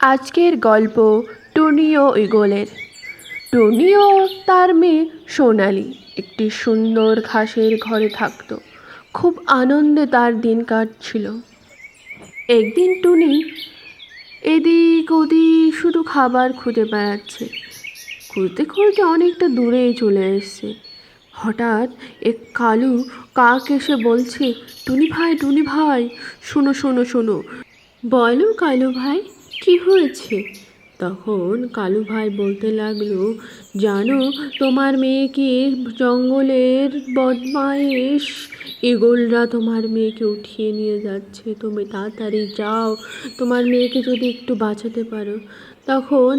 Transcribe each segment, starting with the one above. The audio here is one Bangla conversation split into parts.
আজকের গল্প টুনিও ইগলের। টুনি ও তার মেয়ে সোনালি একটি সুন্দর ঘাসের ঘরে থাকতো। খুব আনন্দে তার দিন কাটছিল। একদিন টুনি এদিক ওদিক শুধু খাবার খুঁজে বেড়াচ্ছে। খুঁজতে খুঁজতে অনেকটা দূরে চলে এসছে। হঠাৎ এক কালু কাক এসে বলছে, টুনি ভাই টুনি ভাই, শোনো শোনো শোনো। বলো কালু ভাই। কি হয়েছে? তখন কালু ভাই বলতে লাগল, জানো, তোমার মেয়েকে জঙ্গলের বদমাইশ ইগলরা তোমার মেয়েকে উঠিয়ে নিয়ে যাচ্ছে। তুমি তাড়াতাড়ি যাও, তোমার মেয়েকে যদি একটু বাঁচাতে পারো। তখন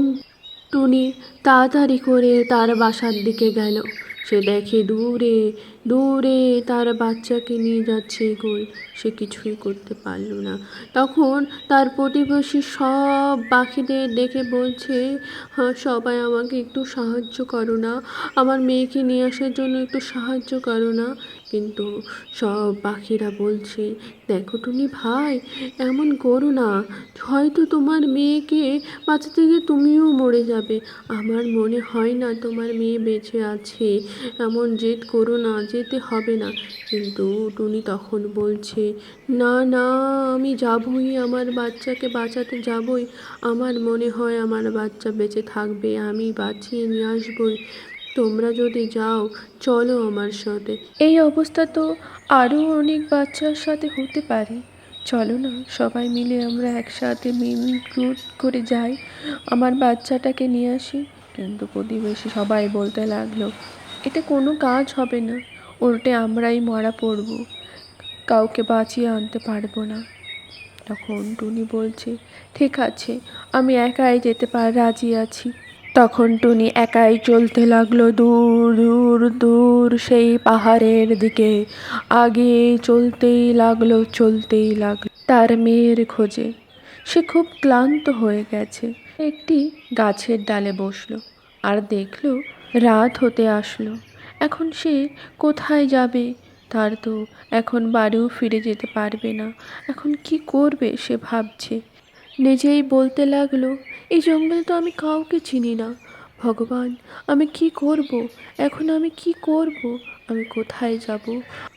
টুনি তাড়াতাড়ি করে তার বাসার দিকে গেল। সে দেখে দূরে দূরে তার বাচ্চাকে নিয়ে যাচ্ছে গোল সে কিছুই করতে পারল না। তখন তার প্রতিবেশী সব পাখিদের দেখে বলছে হ্যাঁ সবাই আমাকে একটু সাহায্য করো না। আমার মেয়েকে নিয়ে আসার জন্য একটু সাহায্য করো না। কিন্তু সব পাখিরা বলছে, দেখো টুনি ভাই, এমন করো না। হয়তো তোমার মেয়েকে বাঁচাতে গিয়ে তুমিও মরে যাবে। আমার মনে হয় না তোমার মেয়ে বেঁচে আছে। এমন জেদ করো না যেতে হবে না। কিন্তু টুনি তখন বলছে, না না, আমি যাবই, আমার বাচ্চাকে বাঁচাতে যাবই। আমার মনে হয় আমার বাচ্চা বেঁচে থাকবে, আমি বাঁচিয়ে নিয়ে আসবই। তোমরা যদি যাও, চলো আমার সাথে। এই অবস্থা তো আরও অনেক বাচ্চার সাথে হতে পারে। চলো না, সবাই মিলে আমরা একসাথে মিল গ্রুট করে যাই, আমার বাচ্চাটাকে নিয়ে আসি। কিন্তু প্রতিবেশী সবাই বলতে লাগল এতে কোনো কাজ হবে না। উল্টে আমরাই মারা পড়ব। কাউকে বাঁচিয়ে আনতে পারব না। তখন টুনি বলছে, ঠিক আছে, আমি একাই যেতে পার রাজি আছি। তখন টুনি একাই চলতে লাগল দূর দূর দূর সেই পাহাড়ের দিকে। আগে চলতেই লাগল চলতেই লাগল তার মেয়ের খোঁজে। সে খুব ক্লান্ত হয়ে গেছে। একটি গাছের ডালে বসল আর দেখল রাত হতে আসলো। এখন সে কোথায় যাবে? তার তো এখন বাড়িও ফিরে যেতে পারবে না। এখন কি করবে সে ভাবছে। নিজেই বলতে লাগল এই জঙ্গলে তো আমি কাউকে চিনি না। ভগবান, আমি কি করব? এখন আমি কি করব? আমি কোথায় যাব?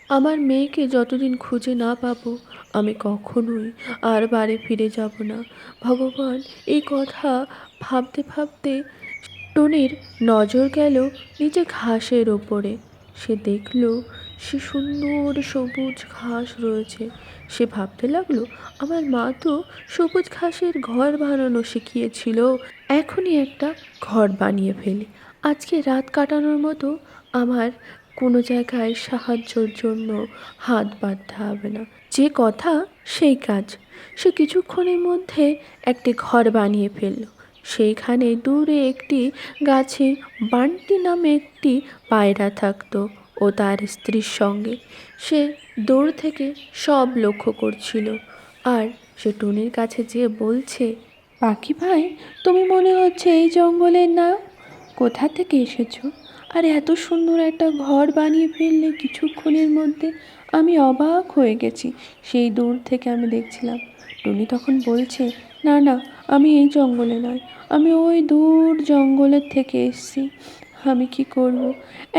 আমার মেয়েকে যতদিন খুঁজে না পাবো, আমি কখনোই আর বাড়ি ফিরে যাব না। ভগবান এই কথা ভাবতে ভাবতে টুনির নজর গেল নিচে ঘাসের ওপরে। সে দেখল, সে সুন্দর সবুজ ঘাস রয়েছে। সে ভাবতে লাগল, আমার মা তো সবুজ ঘাসের ঘর বানানো শিখিয়েছিল। এখনই একটা ঘর বানিয়ে ফেলি। আজকে রাত কাটানোর মতো আমার কোনো জায়গায় সাহায্যর জন্য হাত বাঁধতে হবে না। যে কথা, সেই কাজ। সে কিছুক্ষণের মধ্যে একটি ঘর বানিয়ে ফেলল। সেইখানে দূরে একটি গাছে বান্টি নামে একটি পায়রা থাকতো ও তার স্ত্রীর সঙ্গে। সে দূর থেকে সব লক্ষ্য করছিল। আর সে টুনির কাছে যেয়ে বলছে, পাখি ভাই, তুমি মনে হচ্ছে এই জঙ্গলের না? কোথা থেকে এসেছ? আর এত সুন্দর একটা ঘর বানিয়ে ফেললে কিছুক্ষণের মধ্যে আমি অবাক হয়ে গেছি। সেই দূর থেকে আমি দেখছিলাম। টুনি তখন বলছে, না না আমি এই জঙ্গলে নয়, আমি ওই দূর জঙ্গলের থেকে এসেছি। আমি কি করব?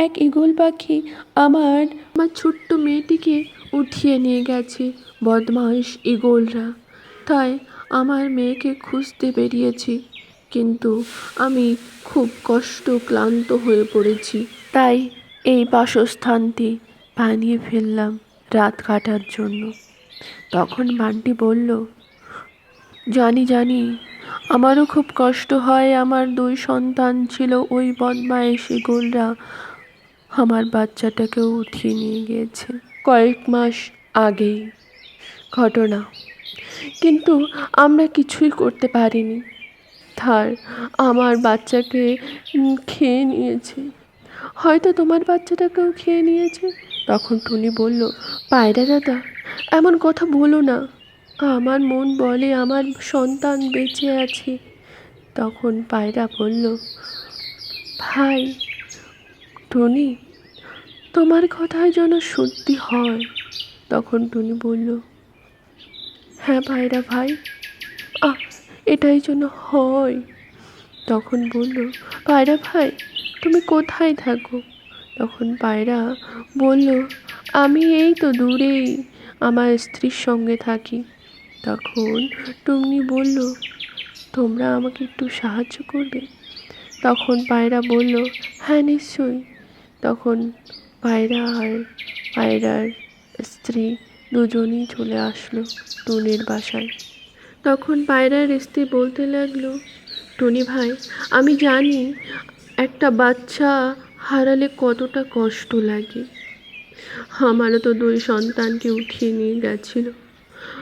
এক ঈগল পাখি আমার আমার ছোট্ট মেয়েটিকে উঠিয়ে নিয়ে গেছে বদমাইশ ঈগলরা। তাই আমার মেয়েকে খুঁজতে বেরিয়েছি, কিন্তু আমি খুব কষ্ট ক্লান্ত হয়ে পড়েছি। তাই এই বাসস্থানটি বানিয়ে ফেললাম রাত কাটার জন্য। তখন বান্টি বলল জানি জানি। আমারও খুব কষ্ট হয়, আমার দুই সন্তান ছিল, ওই বদমাইশি গোলরা। আমার বাচ্চাটাকেও উঠিয়ে নিয়ে গিয়েছে কয়েক মাস আগেই ঘটনা। কিন্তু আমরা কিছুই করতে পারিনি। তার আমার বাচ্চাকে খেয়ে নিয়েছে। হয়তো তোমার বাচ্চাটাকেও খেয়ে নিয়েছে। তখন টুনি বলল, পায়রা দাদা, এমন কথা বলো না। আমার মন বলে আমার সন্তান বেঁচে আছে। তখন পায়রা বলল, ভাই, টুনি, তোমার কথায় যেন সত্যি হয়। তখন টুনি বলল হ্যাঁ পায়রা ভাই, আহ, এটাই যেন হয়। তখন বলল, পায়রা ভাই, তুমি কোথায় থাকো? তখন পায়রা বলল, আমি এই তো দূরেই, আমার স্ত্রীর সঙ্গে থাকি। তখন টুমনি বলল, তোমরা আমাকে একটু সাহায্য করবে? তখন পায়রা বলল হ্যাঁ নিশ্চয়ই। তখন পায়রা আর পায়রার স্ত্রী দুজনেই চলে আসলো টুনির বাসায়। তখন পায়রার স্ত্রী বলতে লাগল, টুনি ভাই, আমি জানি একটা বাচ্চা হারালে কতটা কষ্ট লাগে। আমারও তো দুই সন্তানকে উঠিয়ে নিয়ে গেছিল।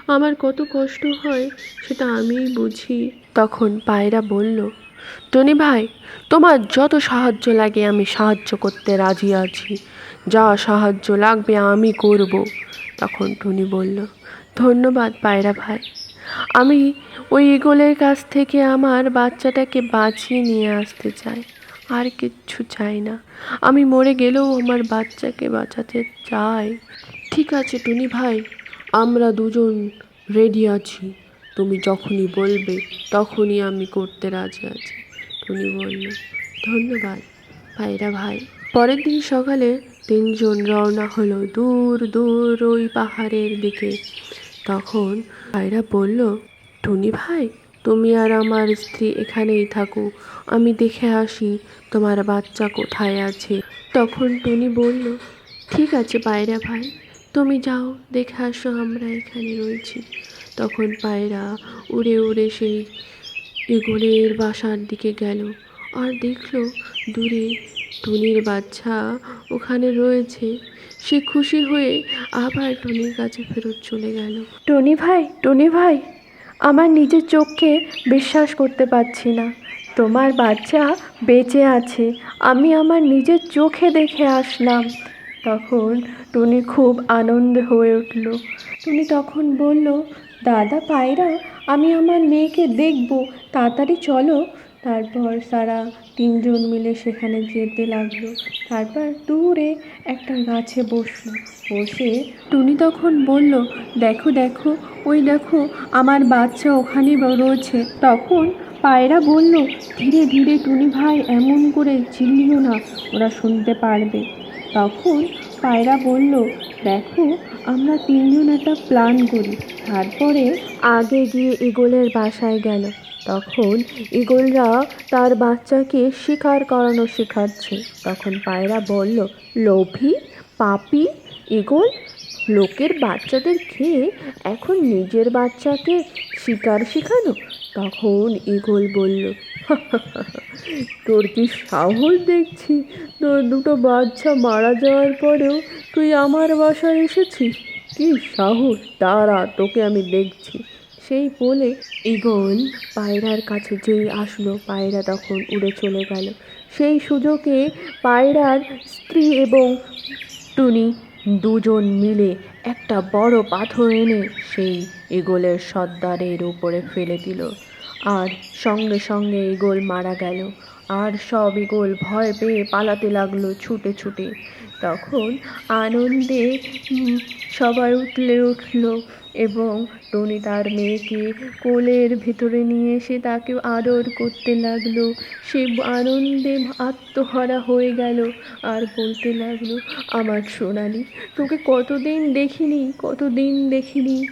আমার কত কষ্ট হয় সেটা আমিই বুঝি। তখন পায়রা বলল, টনি ভাই, তোমার যত সাহায্য লাগে আমি সাহায্য করতে রাজি আছি। যা সাহায্য লাগবে আমি করব। তখন টুনি বলল, ধন্যবাদ পায়রা ভাই। আমি ওই ইগলের কাছ থেকে আমার বাচ্চাটাকে বাঁচিয়ে নিয়ে আসতে চাই। আর কিচ্ছু চাই না। আমি মরে গেলেও আমার বাচ্চাকে বাঁচাতে চাই। ঠিক আছে টুনি ভাই আমরা দুজন রেডি আছি। তুমি যখনই বলবে, তখনই আমি করতে রাজি আছি। টুনি বলল, ধন্যবাদ, ভাইরা ভাই। পরের দিন সকালে তিনজন রওনা হলো দূর দূর ওই পাহাড়ের দিকে। তখন ভাইরা বলল, টুনি ভাই, তুমি আর আমার স্ত্রী এখানেই থাকো, আমি দেখে আসি তোমার বাচ্চা কোথায় আছে। তখন টুনি বলল, ঠিক আছে পায়রা ভাই। তুমি যাও, দেখে আসো আমরা এখানে রয়েছি। তখন পায়রা উড়ে উড়ে সেই ইগলের বাসার দিকে গেল। আর দেখল দূরে টুনির বাচ্চা ওখানে রয়েছে। সে খুশি হয়ে আবার টুনির কাছে ফেরত চলে গেল। টনি ভাই টনি ভাই, আমার নিজের চোখকে বিশ্বাস করতে পারছি না। তোমার বাচ্চা বেঁচে আছে। আমি আমার নিজের চোখে দেখে আসলাম। তখন টুনি খুব আনন্দ হয়ে উঠল। টুনি তখন বলল, দাদা, পায়রা, আমি আমার মেয়েকে দেখব। তাড়াতাড়ি চলো। তারপর সারা তিনজন মিলে সেখানে যেতে লাগল। তারপর দূরে একটা গাছে বসল। বসে টুনি তখন বলল, দেখো দেখো, ওই দেখো, আমার বাচ্চা ওখানে রয়েছে। তখন পায়রা বলল, ধীরে ধীরে টুনি ভাই, এমন করে চিল্লিও না, ওরা শুনতে পারবে। তখন পায়রা বলল, দেখো, আমরা তিনজন একটা প্ল্যান করি। তারপরে আগে গিয়ে ইগলের বাসায় গেল। তখন ইগলরা তার বাচ্চাকে শিকার করানো শেখাচ্ছে। তখন পায়রা বলল, লোভী, পাপি ইগল লোকের বাচ্চাদের খেয়ে এখন নিজের বাচ্চাকে শিকার শেখানো? তখন ইগল বলল তোর কি সাহস দেখছি? তোর দুটো বাচ্চা মারা যাওয়ার পরেও তুই আমার বাসায় এসেছিস? কি সাহস? দাঁড়া, তোকে আমি দেখছি। সেই বলে ইগল পায়রার কাছে যেই আসলো, পায়রা তখন উড়ে চলে গেল। সেই সুযোগে পায়রার স্ত্রী এবং টুনি দুজন মিলে একটা বড় পাথর এনে সেই ইগলের সর্দারের উপরে ফেলে দিল। আর সঙ্গে সঙ্গে ইগল মারা গেল। আর সব ইগল ভয় পেয়ে পালাতে লাগল ছুটে ছুটে। তখন আনন্দে সবাই উঠলে উঠল এবং টনি তার মেয়েকে কোলের ভেতরে নিয়ে এসে তাকে আদর করতে লাগল। সে আনন্দে আত্মহারা হয়ে গেল আর বলতে লাগল, আমার সোনালি, তোকে কতদিন দেখিনি কতদিন দেখিনি?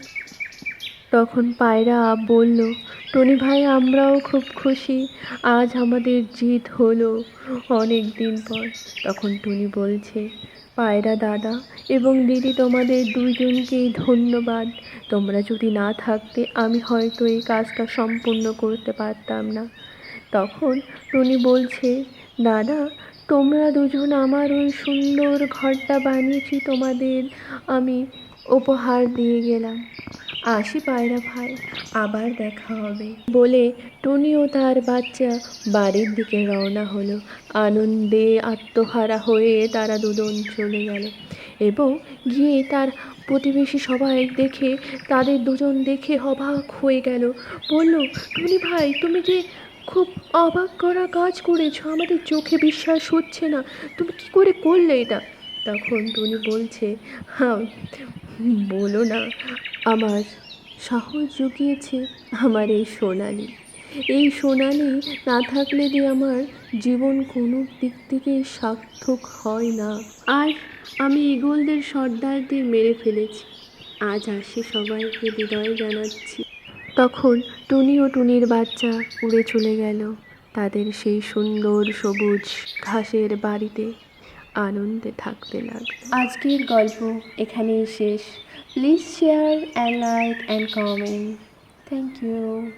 তখন পায়রা বলল টনি ভাই, আমরাও খুব খুশি। আজ আমাদের জিত হলো অনেক দিন পর। তখন টুনি বলছে, পায়রা দাদা এবং দিদি তোমাদের দুইজনকেই ধন্যবাদ। তোমরা যদি না থাকতে, আমি হয়তো এই কাজটা সম্পূর্ণ করতে পারতাম না। তখন টুনি বলছে, দাদা, তোমরা দুজন আমার ওই সুন্দর ঘরটা বানিয়েছি তোমাদের। আমি উপহার দিয়ে গেলাম। আসি পায়রা ভাই, আবার দেখা হবে। বলে টুনিও তার বাচ্চা বাড়ির দিকে রওনা হলো। আনন্দে আত্মহারা হয়ে তারা দুজন চলে গেল এবং গিয়ে তার প্রতিবেশী সবাই দেখে, তাদের দুজন দেখে অবাক হয়ে গেল। বলল, টুনি ভাই, তুমি যে খুব অবাক করা কাজ করেছ, আমাদের চোখে বিশ্বাস হচ্ছে না। তুমি কি করে করলে এটা? তখন টুনি বলছে হ্যাঁ বলো না, আমার সাহস জুগিয়েছে আমার এই সোনালি। এই সোনালি না থাকলে যে আমার জীবন কোনো দিক থেকে সার্থক হয় না। আর আমি ইগলদের সর্দারদের মেরে ফেলেছি। আজ আসি সবাইকে বিদায় জানাচ্ছি। তখন টুনি ও টুনির বাচ্চা উড়ে চলে গেল তাদের সেই সুন্দর সবুজ ঘাসের বাড়িতে। আনন্দে থাকতে লাগল। আজকের গল্প এখানেই শেষ। Please share and like and comment thank you